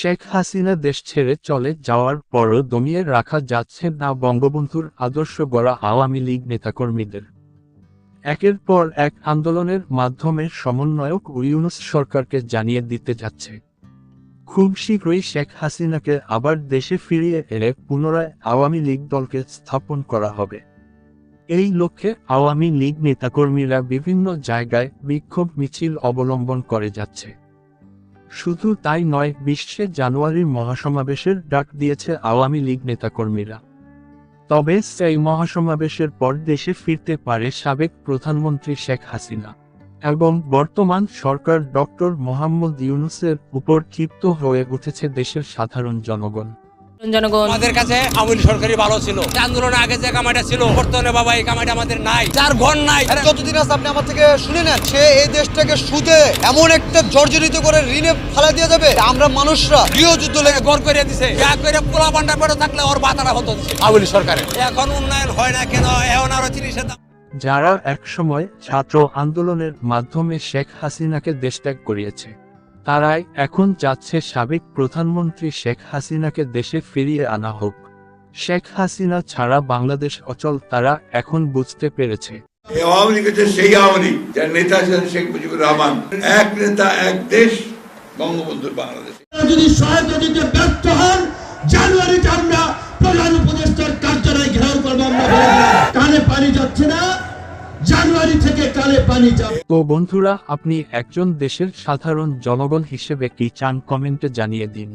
শেখ হাসিনা দেশ ছেড়ে চলে যাওয়ার পরও দমিয়ে রাখা যাচ্ছে না বঙ্গবন্ধুর আদর্শ গড়া আওয়ামী লীগ নেতাকর্মীদের। একের পর এক আন্দোলনের মাধ্যমে সমন্বয়ক ইউনুস সরকারকে জানিয়ে দিতে যাচ্ছে। খুব শীঘ্রই শেখ হাসিনাকে আবার দেশে ফিরিয়ে এনে পুনরায় আওয়ামী লীগ দলকে স্থাপন করা হবে। এই লক্ষ্যে আওয়ামী লীগ নেতাকর্মীরা বিভিন্ন জায়গায় বিক্ষোভ মিছিল অবলম্বন করে যাচ্ছে। শুধু তাই নয় বিশ্বে জানুয়ারির মহাসমাবেশের ডাক দিয়েছে আওয়ামী লীগ নেতাকর্মীরা। তবে সেই মহাসমাবেশের পর দেশে ফিরতে পারে সাবেক প্রধানমন্ত্রী শেখ হাসিনা এবং বর্তমান সরকার ডক্টর মোহাম্মদ ইউনুসের উপর ক্ষিপ্ত হয়ে উঠেছে দেশের সাধারণ জনগণ। জনগণ। আমাদের কাছে আওয়ামী সরকারি ভালো ছিল। আন্দোলনের আগে যে কামাইটা ছিল বর্তমানে বাবা এই কামাইটা আমাদের নাই। যার ঘর নাই যতদিন আছে আপনি আমার থেকে শুনে নেন সে এই দেশটাকে সুদে এমন একটা জর্জরিত করে ঋণে ফেলা দিয়ে যাবে। আমরা মানুষরা গৃহযুদ্ধ লেগে ঘর করে দিছে। যা করে পোলা পান্ডা পড়ে থাকলে ওর বাতারা হতো দিছে। সরকারের। এখন উন্নয়ন হয় না কেন? এখন আরও জিনিসের দাম। যারা একসময় ছাত্র আন্দোলনের মাধ্যমে শেখ হাসিনাকে দেশত্যাগ করিয়েছে তারাই এখন যাচ্ছে সাবেক প্রধানমন্ত্রী শেখ হাসিনাকে দেশে ফিরিয়ে আনা হোক। শেখ হাসিনা ছাড়া বাংলাদেশ অচল তারা এখন বুঝতে পেরেছে। এই আওয়ামী লীগ হচ্ছে সেই আওয়ামী লীগ যার নেতা ছিলেন শেখ মুজিবুর রহমান এক নেতা এক দেশ বঙ্গবন্ধুর বাংলাদেশ। যদি সহায়তা দিতে জানুয়ারি থেকে কালে পানি যাবে। তো বন্ধুরা, আপনি একজন দেশের সাধারণ জনগণ হিসেবে কি চান? কমেন্টে জানিয়ে দিন।